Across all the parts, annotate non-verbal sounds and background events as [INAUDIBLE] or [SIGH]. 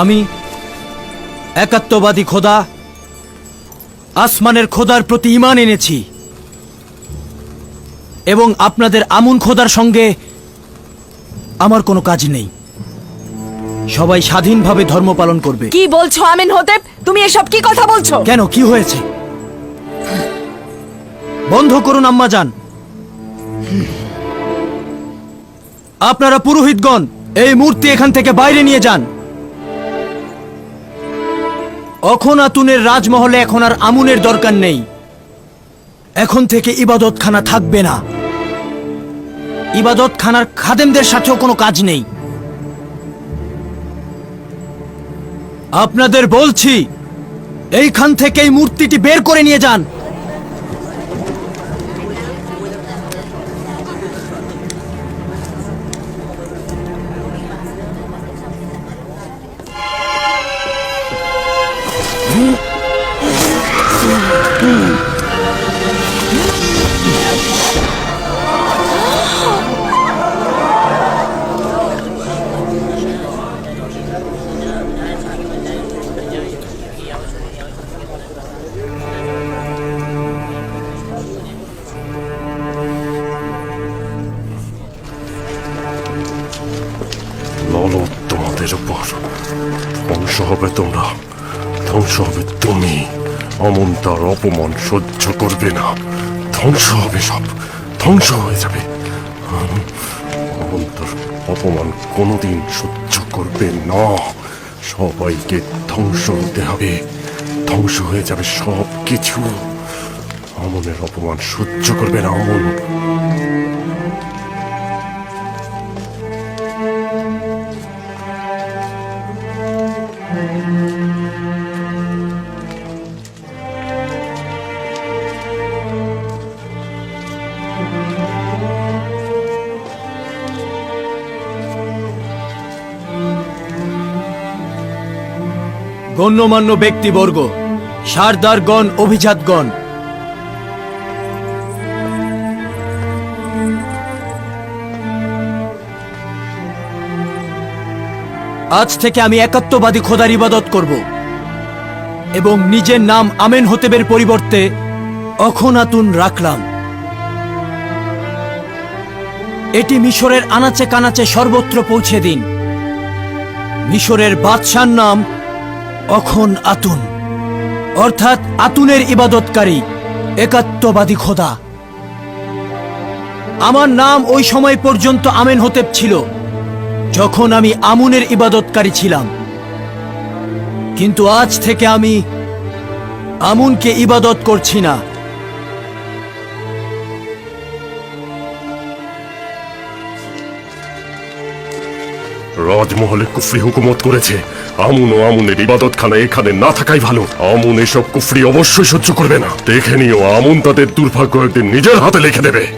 আমি একাত্মবাদী খোদা আসমানের খোদার প্রতি ইমান এনেছি এবং আপনাদের আমুন খোদার সঙ্গে আমার কোনো কাজ নেই। সবাই স্বাধীনভাবে ধর্ম পালন করবে। কি বলছো আমিন হতেব? তুমি এসব কি কথা বলছো? কেন কি হয়েছে? বন্ধ করুন আম্মা যান। আপনারা পুরোহিতগণ এই মূর্তি এখান থেকে বাইরে নিয়ে যান। অখনাতুনের রাজমহলে এখন আর আমুনের দরকার নেই। এখন থেকে ইবাদতখানা থাকবে না। ইবাদতখানার খাদেমদের সাথেও কোনো কাজ নেই। আপনাদের বলছি, এইখান থেকে এই মূর্তিটি বের করে নিয়ে যান। সহ্য করবে না। ধ্বংস হবে সব। ধ্বংস হয়ে যাবে। অমন তার অপমান কোনোদিন সহ্য করবে না। সবাইকে ধ্বংস হতে হবে। ধ্বংস হয়ে যাবে সব কিছু অমনের অপমান সহ্য করবে না অমন গণ্যমান্য ব্যক্তিবর্গ, সারদারগণ, অভিজাতগণ। আজ থেকে আমি একাত্মবাদী খোদার ইবাদত করব এবং নিজের নাম আমেন হতেবের পরিবর্তে অখনাতুন রাখলাম। এটি মিশরের আনাচে কানাচে সর্বত্র পৌঁছে দিন। মিশরের বাদশার নাম অখন আতুন। অর্থাৎ আতুনের ইবাদতকারী, একাত্মবাদী খোদা। আমার নাম ওই সময় পর্যন্ত আমেন হতেব ছিল, যখন আমি আমুনের ইবাদতকারী ছিলাম। কিন্তু আজ থেকে আমি আমুনকে ইবাদত করছি না। রাজমহলে কুফরি হুকুমত করেছে। আমুন ও আমুনের ইবাদতখানা এখানে না থাকাই ভালো। আমুন এসব কুফরি অবশ্যই সহ্য করবে না। দেখে নিও, আমুন তাদের দুর্ভাগ্য একদিন নিজের হাতে লিখে দেবে।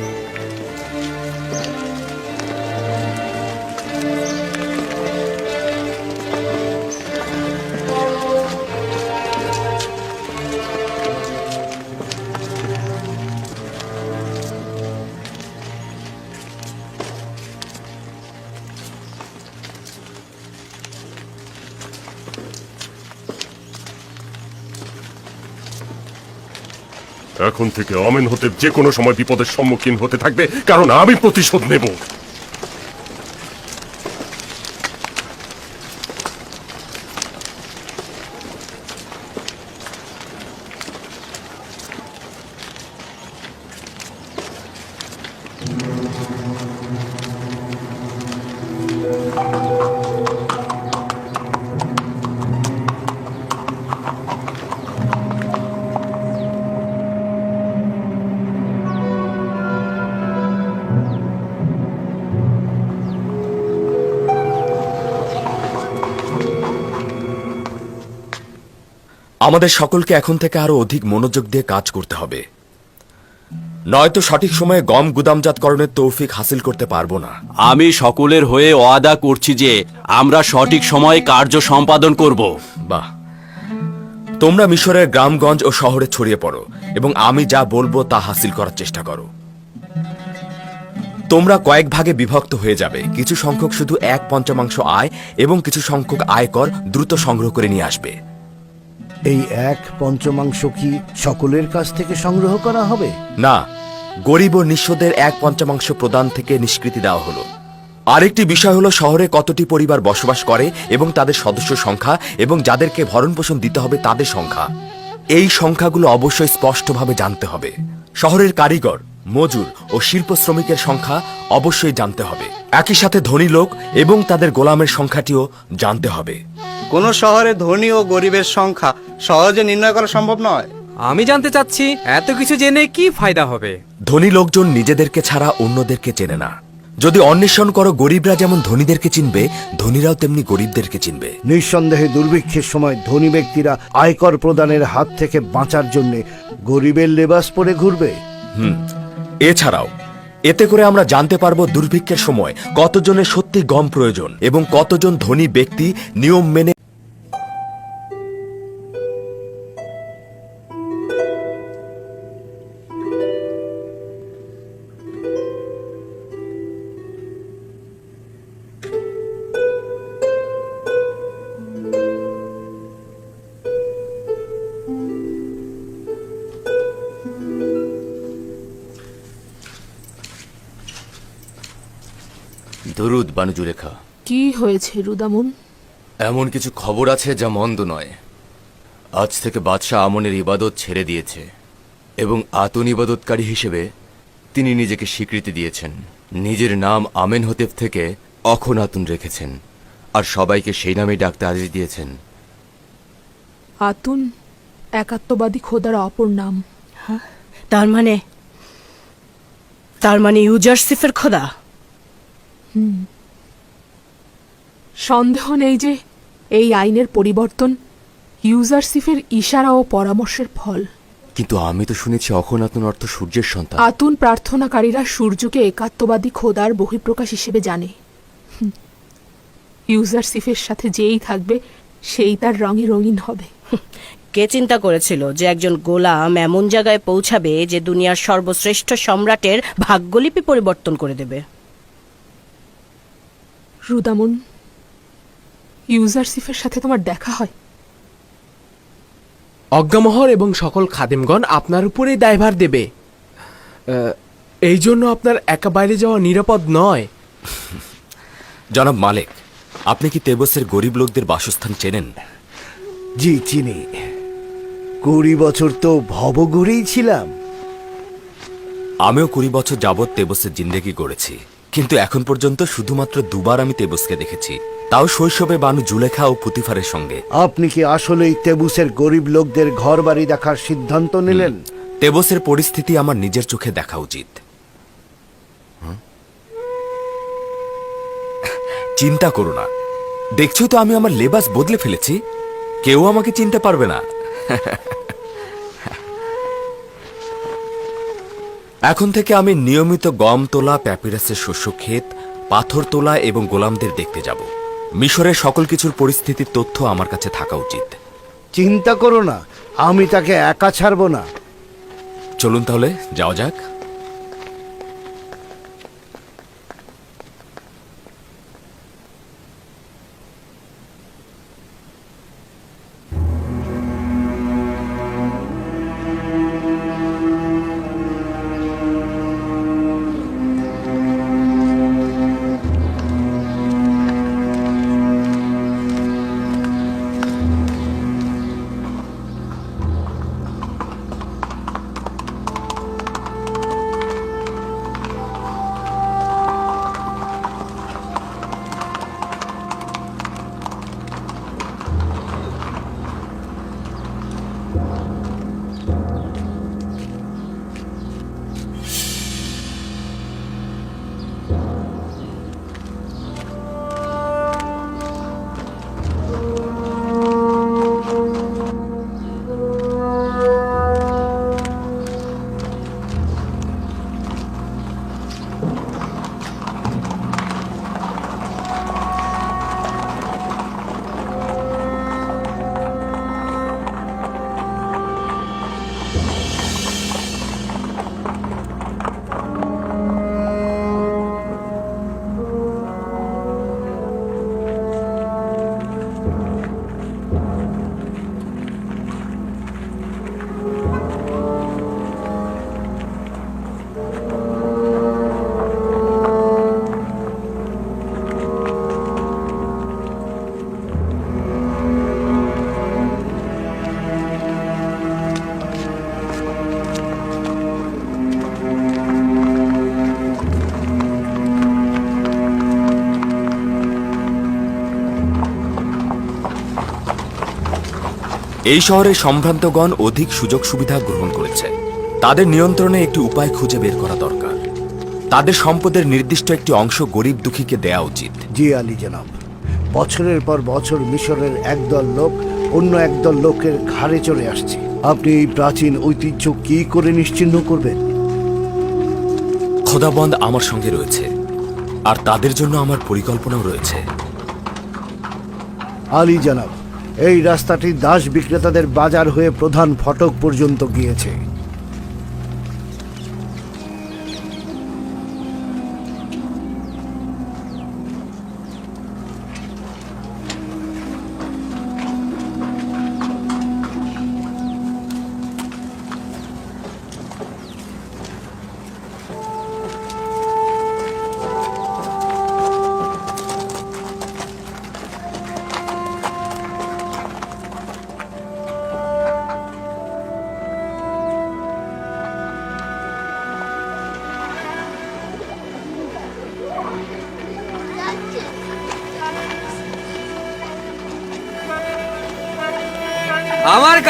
এখন থেকে অমেন হতে যে কোনো সময় বিপদের সম্মুখীন হতে থাকবে, কারণ আমি প্রতিশোধ নেব। আমাদের সকলকে এখন থেকে আরও অধিক মনোযোগ দিয়ে কাজ করতে হবে। নয়তো সঠিক সময়ে গম গুদামজাতকরণের তৌফিক হাসিল করতে পারব না। আমি সকলের হয়ে ওয়াদা করছি যে আমরা সঠিক সময়ে কার্য সম্পাদন করব। বাহ। তোমরা মিশরের গ্রামগঞ্জ ও শহরে ছড়িয়ে পড়ো এবং আমি যা বলব তা হাসিল করার চেষ্টা করো। তোমরা কয়েক ভাগে বিভক্ত হয়ে যাবে। কিছু সংখ্যক শুধু এক পঞ্চমাংশ আয় এবং কিছু সংখ্যক আয়কর দ্রুত সংগ্রহ করে নিয়ে আসবে। এই এক পঞ্চমাংশ কি সকলের কাছ থেকে সংগ্রহ করা হবে? না, গরিব ও নিঃস্বদের এক পঞ্চমাংশ প্রদান থেকে নিষ্কৃতি দেওয়া হলো। আরেকটি বিষয় হলো শহরে কতটি পরিবার বসবাস করে এবং তাদের সদস্য সংখ্যা এবং যাদেরকে ভরণ পোষণ দিতে হবে তাদের সংখ্যা। এই সংখ্যাগুলো অবশ্যই স্পষ্টভাবে জানতে হবে। শহরের কারিগর মজুর ও শিল্প শ্রমিকের সংখ্যা অবশ্যই জানতে হবে। একই সাথে ধনী লোক এবং তাদের গোলামের সংখ্যাটিও জানতে হবে। কোনো শহরে ধনী ও গরিবের সংখ্যা সহজে নির্ণয় করা সম্ভব নয়। আমি জানতে চাচ্ছি এত কিছু জেনে কি ফায়দা হবে? ধনী লোকজন নিজেদেরকে ছাড়া অন্যদেরকে চেনে না। যদি অন্বেষণ করো গরিবরা যেমন ধনীদেরকে চিনবে ধনীরাও তেমনি গরিবদেরকে চিনবে। নিঃসন্দেহে দুর্ভিক্ষের সময় ধনী ব্যক্তিরা আয়কর প্রদানের হাত থেকে বাঁচার জন্য গরিবের লেবাস পরে ঘুরবে। এছাড়াও, এতে করে আমরা জানতে পারব দুর্ভিক্ষের সময় কতজনের সত্যি গম প্রয়োজন এবং কতজন ধনী ব্যক্তি নিয়ম মেনে হয়েছে রুদামুন। এমন কিছু খবর আছে যা মন্দ নয়। আজ থেকে বাদশাহ আমনের ইবাদত ছেড়ে দিয়েছে এবং আতুন ইবাদতকারী হিসেবে তিনি নিজেকে স্বীকৃতি দিয়েছেন। নিজের নাম আমেন হতেফ থেকে অখন আতুন রেখেছেন আর সবাইকে সেই নামে ডাকতে আদেশ দিয়েছেন। আতুন একাত্মবাদী খোদার অপর নাম। তার মানে তার মানে ইউজারসিফের খোদা? সন্দেহ নেই যে এই আইনের পরিবর্তন ইউজারসিফের ইশারা ও পরামর্শের ফল। কিন্তু আমি তো শুনেছি অখন আতুন অর্থ সূর্যের সন্তান। আতুন প্রার্থনাকারীরা সূর্যকে একাত্মবাদী খোদার বহিঃপ্রকাশ হিসেবে জানে। ইউজারসিফের সাথে যেই থাকবে সেই তার রঙে রঙিন হবে। কে চিন্তা করেছিল যে একজন গোলাম এমন জায়গায় পৌঁছাবে যে দুনিয়ার সর্বশ্রেষ্ঠ সম্রাটের ভাগ্যলিপি পরিবর্তন করে দেবে? রুদামুন ইউজারসিফের সাথে তোমার দেখা হয়। অজ্ঞামহর এবং সকল খাদেমগণ আপনার উপরেই দায়ভার দেবে। এই জন্য আপনার একা বাইরে যাওয়া নিরাপদ নয়। জনাব মালিক আপনি কি তেবসের গরিব লোকদের বাসস্থান চেনেন? জি চিনি। কুড়ি বছর তো ভবঘুরেই ছিলাম। আমিও কুড়ি বছর যাবৎ তেবসের জিন্দেগি গড়েছি। কিন্তু এখন পর্যন্ত শুধুমাত্র দুবার আমি তেবসকে দেখেছি। তাও শৈশবে বানু জুলেখা ও পুতিফারের সঙ্গে। আপনি কি আসলেই তেবুসের গরিব লোকদের ঘর বাড়ি দেখার সিদ্ধান্ত নিলেন? তেবসের পরিস্থিতি আমার নিজের চোখে দেখা উচিত? চিন্তা করো না। দেখছ তো আমি আমার লেবাস বদলে ফেলেছি? কেউ আমাকে চিনতে পারবে না। [LAUGHS] এখন থেকে আমি নিয়মিত গম তোলা প্যাপিরাসের শস্য ক্ষেত পাথর তোলা এবং গোলামদের দেখতে যাব। মিশরের সকল কিছুর পরিস্থিতির তথ্য আমার কাছে থাকা উচিত। চিন্তা করো না আমি তাকে একা ছাড়বো না। চলুন তাহলে যাওয়া যাক। এই শহরের সম্ভ্রান্তগণ অধিক সুযোগ সুবিধা গ্রহণ করেছে। তাদের নিয়ন্ত্রণে একটি উপায় খুঁজে বের করা দরকার। তাদের সম্পদের নির্দিষ্ট একটি অংশ গরিব দুঃখীকে দেয়া উচিত। জি আলী জনাব বছরের পর বছর মিশরের একদল লোক অন্য একদল লোকের ঘাড়ে চলে আসছে। আপনি এই প্রাচীন ঐতিহ্য কি করে নিশ্চিহ্ন করবেন? খোদাবন্দ আমার সঙ্গে রয়েছে আর তাদের জন্য আমার পরিকল্পনাও রয়েছে। আলী জানাব এই রাস্তাটি দাস বিক্রেতাদের বাজার হয়ে প্রধান ফটক পর্যন্ত গিয়েছে।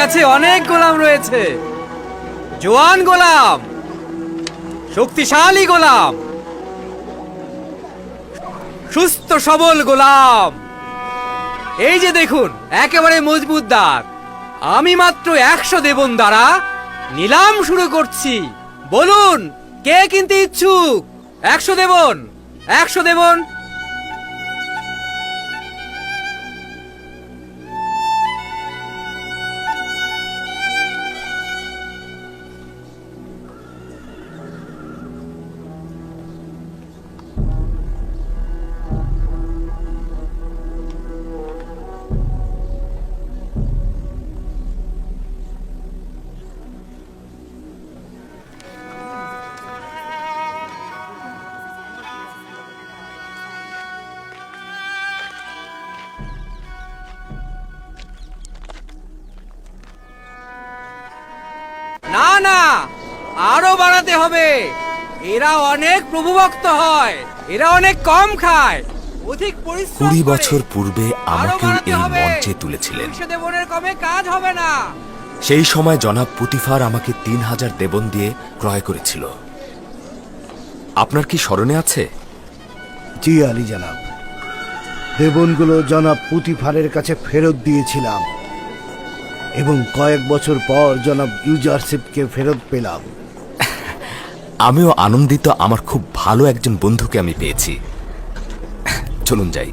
কাছে অনেক গোলাম রয়েছে। জোয়ান গোলাম, শক্তিশালী গোলাম, সুস্থ, সবল গোলাম। এই যে দেখুন, একেবারে মজবুত দাঁত আমি মাত্র একশো দেবন দ্বারা নিলাম শুরু করছি। বলুন, কে কিনতে ইচ্ছুক? একশো দেবন একশো দেবন বাড়াতে হবে। এরা অনেক প্রভুভক্ত হয় এরা অনেক কম খায়। অধিক পরিশ্রম কুড়ি। বছর পূর্বে আমাকে এই মঞ্চে তুলেছিলেন। দেবনের কমে কাজ হবে না। সেই সময় জনাব পুতিফার আমাকে তিন হাজার দেবন দিয়ে ক্রয় করেছিল। আপনার কি স্মরণে আছে? জি আলী জানাব। দেবনগুলো জনাব পুতিফারের কাছে ফেরত দিয়েছিলাম। এবং কয়েক বছর পর জনাব ইউজারশিপকে ফেরত পেলাম। আমিও আনন্দিত আমার খুব ভালো একজন বন্ধুকে আমি পেয়েছি। চলুন যাই।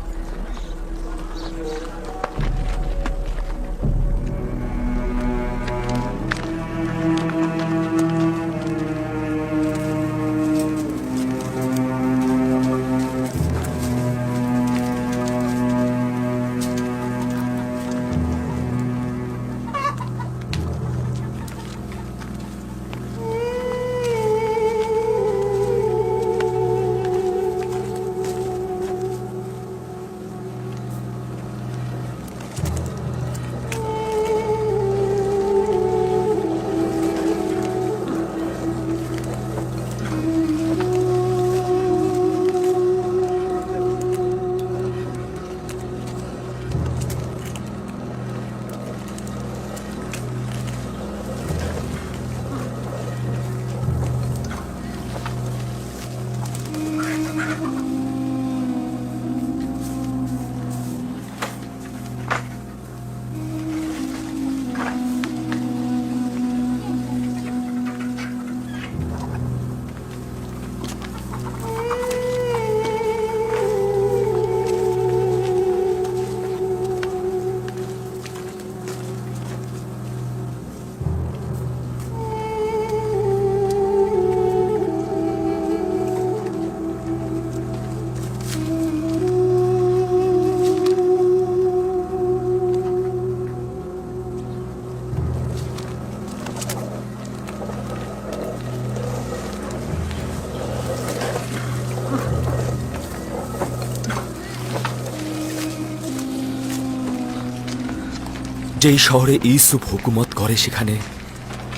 যেই শহরে ইউসুফ হুকুমত করে সেখানে,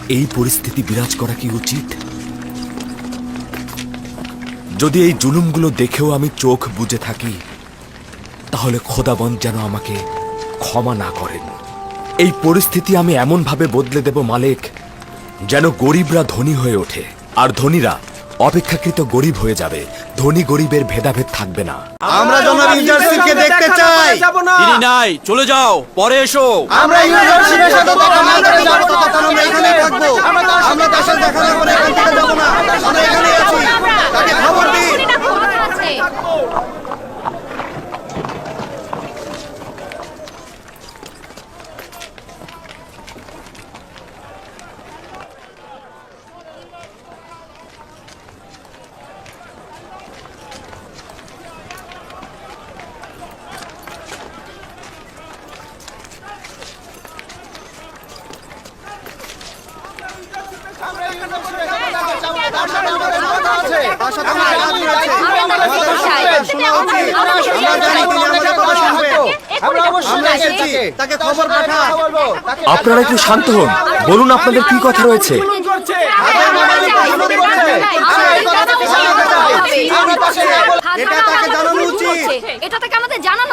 এই পরিস্থিতি বিরাজ করা কি উচিত? যদি এই জুলুমগুলো দেখেও আমি চোখ বুজে থাকি, তাহলে খোদাবন যেন আমাকে ক্ষমা না করেন। এই পরিস্থিতি আমি এমনভাবে বদলে দেব, মালিক, যেন গরিবরা ধনী হয়ে ওঠে, আর ধনীরা অপেক্ষাকৃত গরিব হয়ে যাবে। ধনী গরিবের ভেদাভেদ থাকবে না। আমরা জনাব ইউজারশিপকে দেখতে চাই। তিনি নাই চলে যাও পরে এসো। আমরা ইউজারশিপের সাথে দেখা না করে যাব তখন আমরা এখানেই থাকব। আমরা তার সাথে দেখা না করে এখান থেকে যাব না। আমরা এখানেই আছি। তাকে খবর দিই তার সাথে আমার রাজি আছে শোনা উচিত আমরা জানি তিনি আমাদের কথা শুনবে আমরা এসেছি তাকে খবর পাঠা আপনারা একটু শান্ত হন। বলুন আপনাদের কি কথা রয়েছে। এটা তাকে জানানো উচিত। এটা তাকে আমাদের জানানো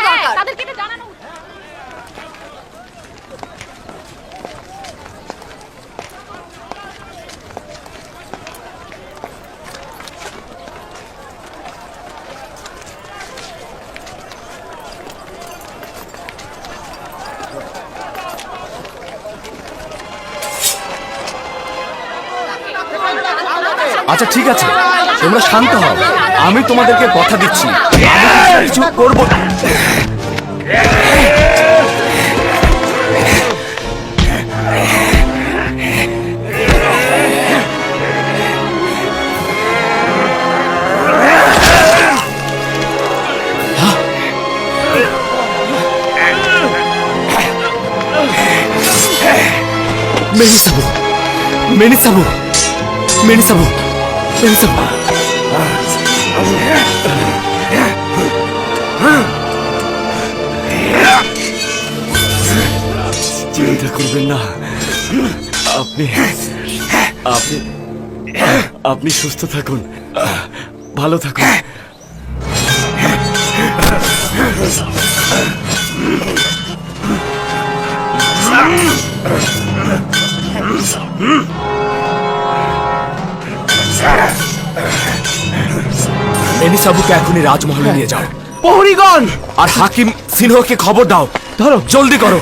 আচ্ছা ঠিক আছে। তোমরা শান্ত হও। আমি তোমাদেরকে কথা দিচ্ছি। কিছু করব মেনিসাবু মেনিসাবু মেনিসাবু চিন্তা করবেন না। আপনি আপনি আপনি সুস্থ থাকুন। ভালো থাকুন। মেনিসাবুকে এখনই রাজমহলে নিয়ে যাও। প্রহরীগণ! আর হাকিম সিনহকে খবর দাও। ধরো। জলদি করো।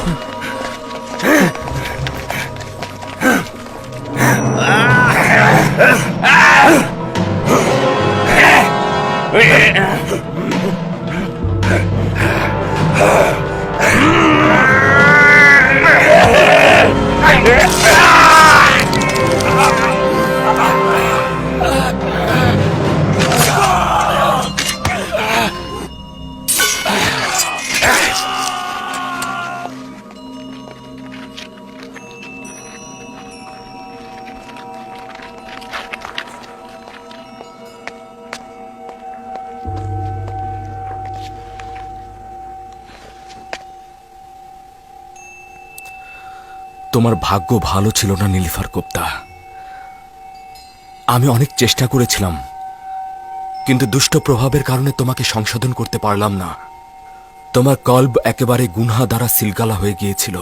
তোমার ভাগ্য ভালো ছিল না, নীলিফার কোপ্তা আমি অনেক চেষ্টা করেছিলাম, কিন্তু দুষ্ট প্রভাবের কারণে তোমাকে সংশোধন করতে পারলাম না। তোমার কল্ব একেবারে গুনহা দ্বারা সিলগালা হয়ে গিয়েছিল।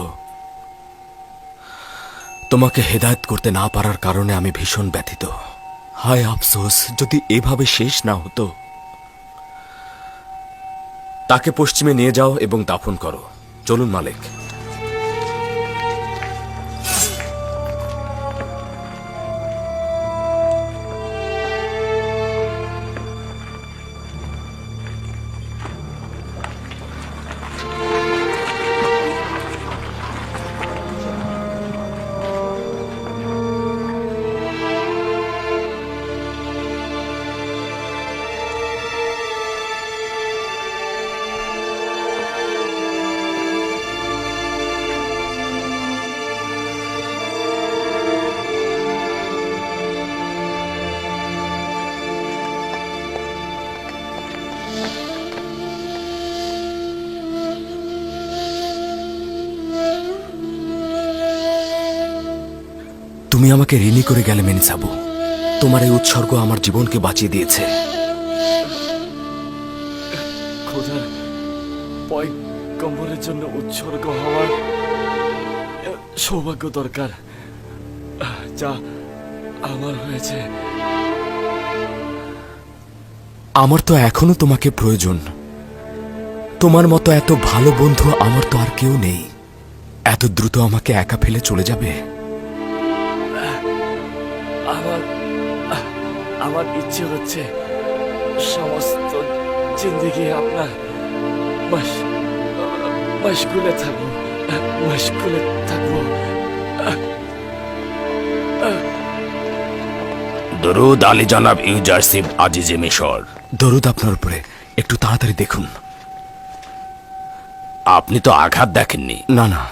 তোমাকে হেদায়ত করতে না পারার কারণে আমি ভীষণ ব্যথিত। হায় আফসোস, যদি এভাবে শেষ না হতো, তাকে পশ্চিমে নিয়ে যাও এবং দাফন করো। চলুন মালিক। আমাকে ঋণী করে গেলে মেনিসাবু তোমার এই উৎসর্গ আমার জীবনকে বাঁচিয়ে দিয়েছে। জন্য উৎসর্গ হওয়ার সৌভাগ্য দরকার যা আমার হয়েছে। আমার তো এখনও তোমাকে প্রয়োজন। তোমার মতো এত ভালো বন্ধু আমার তো আর কেউ নেই। এত দ্রুত আমাকে একা ফেলে চলে যাবে? আমার ইচ্ছে হচ্ছে সমস্ত জিন্দগি আপনার মাস মাসগুলে থাকব মাসগুলে থাকব। দরুদ আলী জনাব ইউজারশিপ আজিজে মিশর। দরুদ আপনার উপরে একটু তাড়াতাড়ি দেখুন। আপনি তো আঘাত দেখেননি। না না।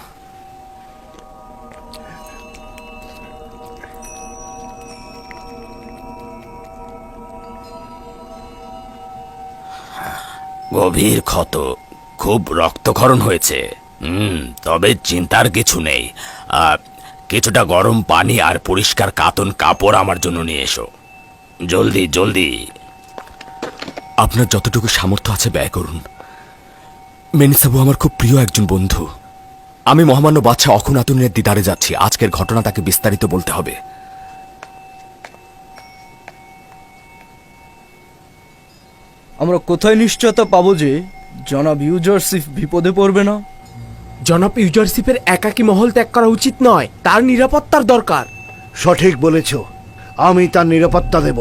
গভীর ক্ষত। খুব রক্তক্ষরণ হয়েছে। হুম, তবে চিন্তার কিছু নেই। কিছুটা গরম পানি আর পরিষ্কার কাতন কাপড় আমার জন্য নিয়ে এসো। জলদি জলদি। আপনার যতটুকু সামর্থ্য আছে ব্যয় করুন। মেনিসাবু আমার খুব প্রিয় একজন বন্ধু। আমি মহামান্য বাচ্চা অখুনাতুনের দিদারে যাচ্ছি। আজকের ঘটনা তাকে বিস্তারিত বলতে হবে। আমরা কোথায় নিশ্চয়তা পাবো যে জনাব ইউজারসিফ বিপদে পড়বে না? জনাব ইউজারশিপের একাকী মহল ত্যাগ করা উচিত নয় তার নিরাপত্তার দরকার। সঠিক বলেছ আমি তার নিরাপত্তা দেব।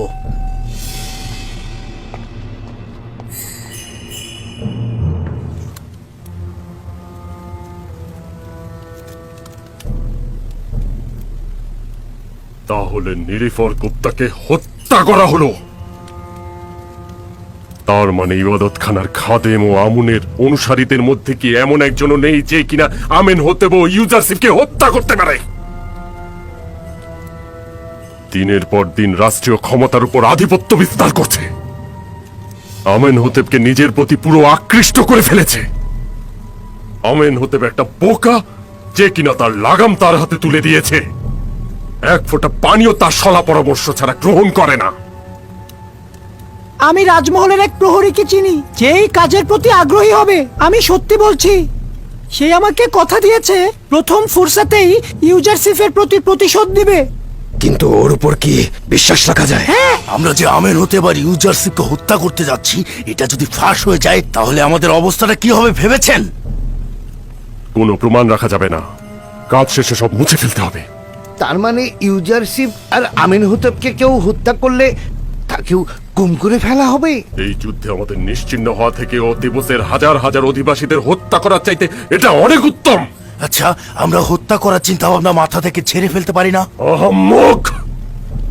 তাহলে নিরিফর গুপ্তাকে হত্যা করা হলো। তার মানে ইবাদত খানার খাদেম ও আমুনের অনুসারীদের মধ্যে কি এমন একজনও নেই যে কিনা আমেন হতেব ও ইউজারশিপকে হত্যা করতে পারে? দিনের পর দিন রাষ্ট্রীয় ক্ষমতার উপর আধিপত্য বিস্তার করছে। আমেন হতেবকে নিজের প্রতি পুরো আকৃষ্ট করে ফেলেছে। আমেন হতেব একটা বোকা যে কিনা তার লাগাম তার হাতে তুলে দিয়েছে। এক ফোঁটা পানিও তার সলা পরামর্শ ছাড়া গ্রহণ করে না। আমি রাজমহলের এক প্রহরীকে চিনি যেই কাজের প্রতি আগ্রহী হবে। আমি সত্যি বলছি সে আমাকে কথা দিয়েছে প্রথম ফুরসাতেই ইউজারসিফের প্রতি প্রতিশোধ দিবে কিন্তু ওর উপর কি বিশ্বাস রাখা যায়? হ্যাঁ। আমরা যে আমের হতে এবার ইউজারশিপকে হত্যা করতে যাচ্ছি এটা যদি ফাঁস হয়ে যায় তাহলে আমাদের অবস্থাটা কি হবে ভেবেছেন? কোনো প্রমাণ রাখা যাবে না। কাজ শেষে সব মুছে ফেলতে হবে। তার মানে ইউজারশিপ আর আমিন হতেবকে কেউ হত্যা করলে তাকেও গুম করে ফেলা হবে। এই যুদ্ধে আমাদের নিশ্চিন্ন হওয়া থেকে ও দিবসের হাজার হাজার অধিবাসীদের হত্যা করার চাইতে এটা অনেক উত্তম। আচ্ছা আমরা হত্যা করার চিন্তা ভাবনা মাথা থেকে ছেড়ে ফেলতে পারি না। আহাম্মক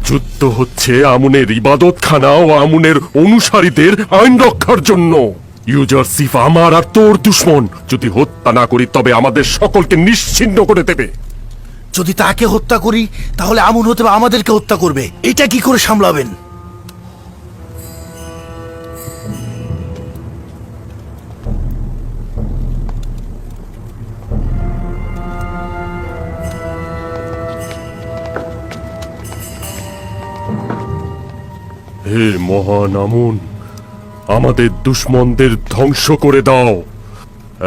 যুদ্ধ হচ্ছে আমুনের ইবাদত খানা ও আমুনের অনুসারীদের আইন রক্ষার জন্য। ইউজারসিফ আমার আর তোর দুশ্মন। যদি হত্যা না করি তবে আমাদের সকলকে নিশ্চিন্ন করে দেবে। যদি তাকে হত্যা করি তাহলে আমন হতে আমাদেরকে হত্যা করবে। এটা কি করে সামলাবেন? হে মহান আমুন, আমাদের দুশ্মনদের ধ্বংস করে দাও।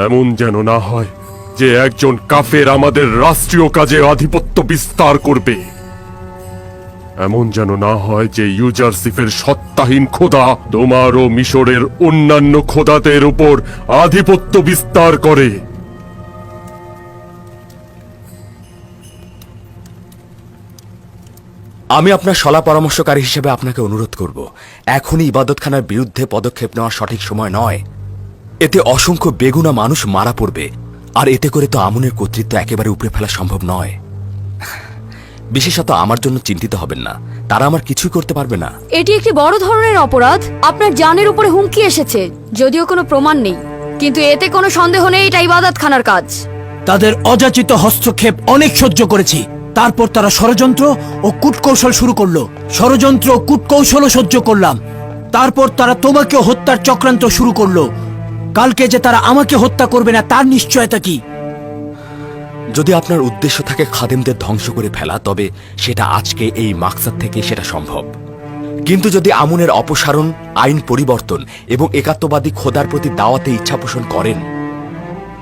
এমন যেন না হয় যে একজন কাফের আমাদের রাষ্ট্রীয় কাজে আধিপত্য বিস্তার করবে। এমন যেন না হয় যে ইউজারসিফের সত্তাহীন খোদা তোমার ও মিশরের অন্যান্য খোদাদের উপর আধিপত্য বিস্তার করে। আমি আপনার সলা পরামর্শকারী হিসেবে আপনাকে অনুরোধ করব। এখনই ইবাদতখানার বিরুদ্ধে পদক্ষেপ নেওয়ার সঠিক সময় নয়। এতে অসংখ্য বেগুনা মানুষ মারা পড়বে আর এতে করে তো আমনের কর্তৃত্ব একেবারে উপরে ফেলা সম্ভব নয়। বিশেষত আমার জন্য চিন্তিত হবেন না। তারা আমার কিছুই করতে পারবে না। এটি একটি বড় ধরনের অপরাধ। আপনার জানের উপরে হুমকি এসেছে যদিও কোনো প্রমাণ নেই। কিন্তু এতে কোনো সন্দেহ নেই এটা ইবাদত খানার কাজ। তাদের অযাচিত হস্তক্ষেপ অনেক সহ্য করেছি। তারপর তারা ষড়যন্ত্র ও কূটকৌশল শুরু করল। ষড়যন্ত্র ও কূটকৌশলও সহ্য করলাম। তারপর তারা তোমাকে হত্যার চক্রান্ত শুরু করল। কালকে যে তারা আমাকে হত্যা করবে না, তার নিশ্চয়তা কি? যদি আপনার উদ্দেশ্য থাকে খাদেমদের ধ্বংস করে ফেলা, তবে সেটা আজকে এই মাকসাদ থেকে সেটা সম্ভব। কিন্তু যদি আমুনের অপসারণ, আইন পরিবর্তন এবং একাত্মবাদী খোদার প্রতি দাওয়াতে ইচ্ছা পোষণ করেন,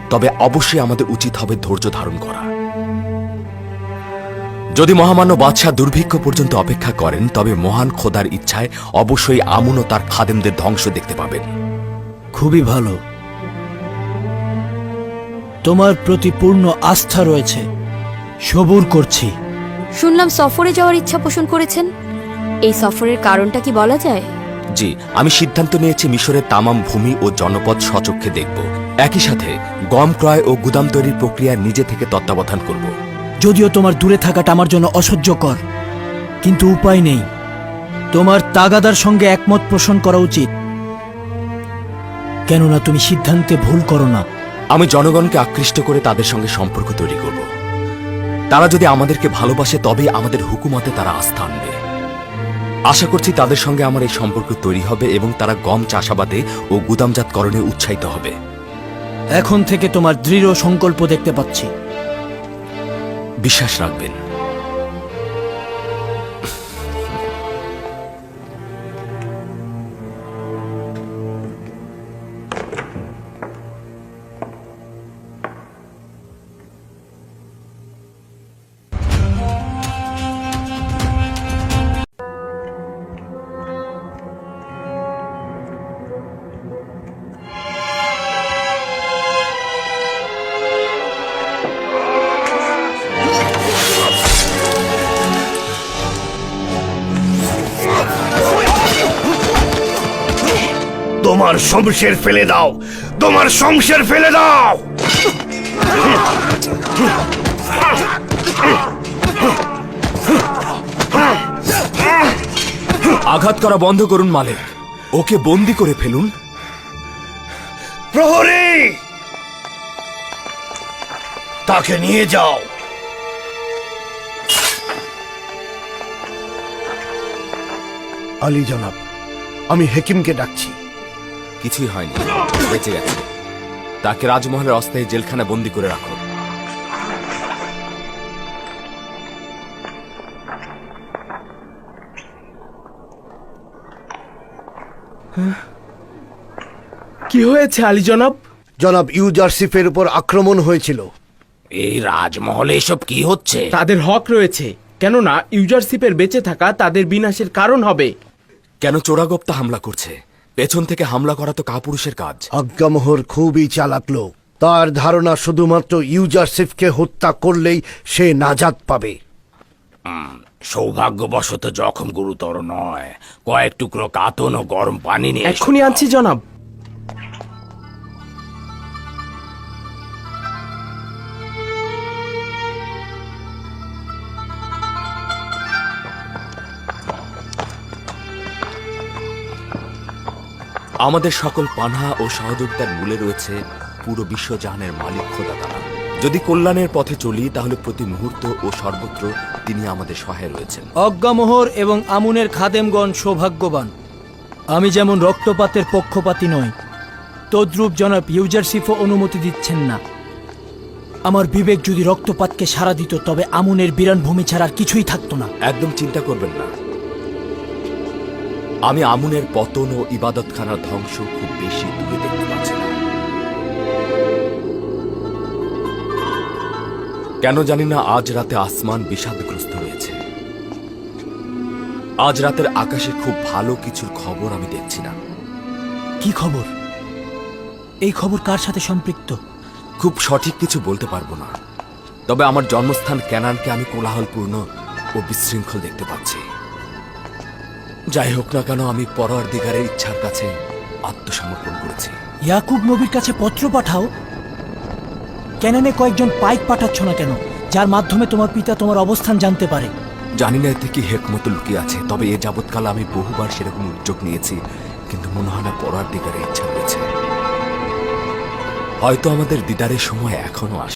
তবে অবশ্যই আমাদের উচিত হবে ধৈর্য ধারণ করা। যদি মহামান্য বাদশাহ দুর্ভিক্ষ পর্যন্ত অপেক্ষা করেন তবে মহান খোদার ইচ্ছায় অবশ্যই আমুন ও তার খাদেমদের ধ্বংস দেখতে পাবেন। খুবই ভালো। তোমার প্রতি পূর্ণ আস্থা রয়েছে। সবুর করছি। শুনলাম সফরে যাওয়ার ইচ্ছা পোষণ করেছেন। এই সফরের কারণটা কি বলা যায়? জি আমি সিদ্ধান্ত নিয়েছি মিশরের তামাম ভূমি ও জনপদ সচক্ষে দেখব। একই সাথে গম ক্রয় ও গুদাম তৈরির প্রক্রিয়া নিজে থেকে তত্ত্বাবধান করব। যদিও তোমার দূরে থাকাটা আমার জন্য অসহ্যকর কিন্তু উপায় নেই। তোমার তাগাদার সঙ্গে একমত পোষণ করা উচিত। কেননা তুমি সিদ্ধান্তে ভুল করো না। আমি জনগণকে আকৃষ্ট করে তাদের সঙ্গে সম্পর্ক তৈরি করব। তারা যদি আমাদেরকে ভালোবাসে তবেই আমাদের হুকুমতে তারা আস্থা আনবে। আশা করছি তাদের সঙ্গে আমার এই সম্পর্ক তৈরি হবে এবং তারা গম চাষাবাদে ও গুদামজাতকরণে উৎসাহিত হবে। এখন থেকে তোমার দৃঢ় সংকল্প দেখতে পাচ্ছি। বিশ্বাস রাখবেন। শমশের ফেলে দাও। তোমার শমশের ফেলে দাও। আঘাত করা বন্ধ করুন মালিক। ওকে বন্দি করে ফেলুন। প্রহরী! তাকে নিয়ে যাও। আলী জনাব আমি হেকিমকে ডাকছি। কিছুই হয়নি। বেঁচে গেছে। তাকে রাজমহলের অস্থায়ী জেলখানা বন্দি করে রাখো। কি হয়েছে আলী জনাব? জনাব ইউজারসিফের উপর আক্রমণ হয়েছিল। এই রাজমহলে এসব কি হচ্ছে? তাদের হক রয়েছে। কেননা ইউজারশিপের বেঁচে থাকা তাদের বিনাশের কারণ হবে। কেন চোরাগপ্তা হামলা করছে? পেছন থেকে হামলা করা তো কাপুরুষের কাজ। আজ্ঞামোহর খুবই চালাক লোক। তার ধারণা শুধুমাত্র ইউজারসিফকে হত্যা করলেই সে নাজাত পাবে। সৌভাগ্যবশত জখম গুরুতর নয়। কয়েক টুকরো কাতন ও গরম পানি নিয়ে। এক্ষুনি আনছি জনাব। আমাদের সকল পানহা ও সহযোগিতার মূলে রয়েছে পুরো বিশ্বজাহানের মালিক খোদা তারা যদি কল্যাণের পথে চলি তাহলে প্রতি মুহূর্ত ও সর্বত্র তিনি আমাদের সহায় রয়েছেন। অজ্ঞামোহর এবং আমুনের খাদেমগণ সৌভাগ্যবান। আমি যেমন রক্তপাতের পক্ষপাতী নই তদ্রূপ জনাব ইউজারসিফও অনুমতি দিচ্ছেন না। আমার বিবেক যদি রক্তপাতকে সাড়া দিত তবে আমুনের বিরান ভূমি ছাড়া আর কিছুই থাকতো না। একদম চিন্তা করবেন না। আমি আমুনের পতন ও ইবাদতখানার ধ্বংস খুব বেশি দূরে দেখতে পাচ্ছি না। কেন জানি না আজ রাতে আসমান বিষাদগ্রস্ত হয়েছে আজ রাতের আকাশে খুব ভালো কিছুর খবর আমি দেখছি না। কি খবর? এই খবর কার সাথে সম্পৃক্ত? খুব সঠিক কিছু বলতে পারব না। তবে আমার জন্মস্থান ক্যানানকে আমি কোলাহলপূর্ণ ও বিশৃঙ্খল দেখতে পাচ্ছি। যাই হোক না কেন আমি পরোয়ার দিগারের ইচ্ছার কাছে আত্মসমর্পণ করেছি। ইয়াকুব নবীর কাছে পত্র পাঠাও। ক্যানানে কয়েকজন পাইক পাঠাচ্ছ না কেন যার মাধ্যমে তোমার পিতা তোমার অবস্থান জানতে পারে। জানি না এতে কি হেকমত লুকিয়ে আছে তবে এ যাবৎকাল আমি বহুবার সেরকম উদ্যোগ নিয়েছি কিন্তু মনে হয় না পড়ার দিগারের ইচ্ছা রয়েছে। হয়তো আমাদের দিদারের সময় এখনও আসে।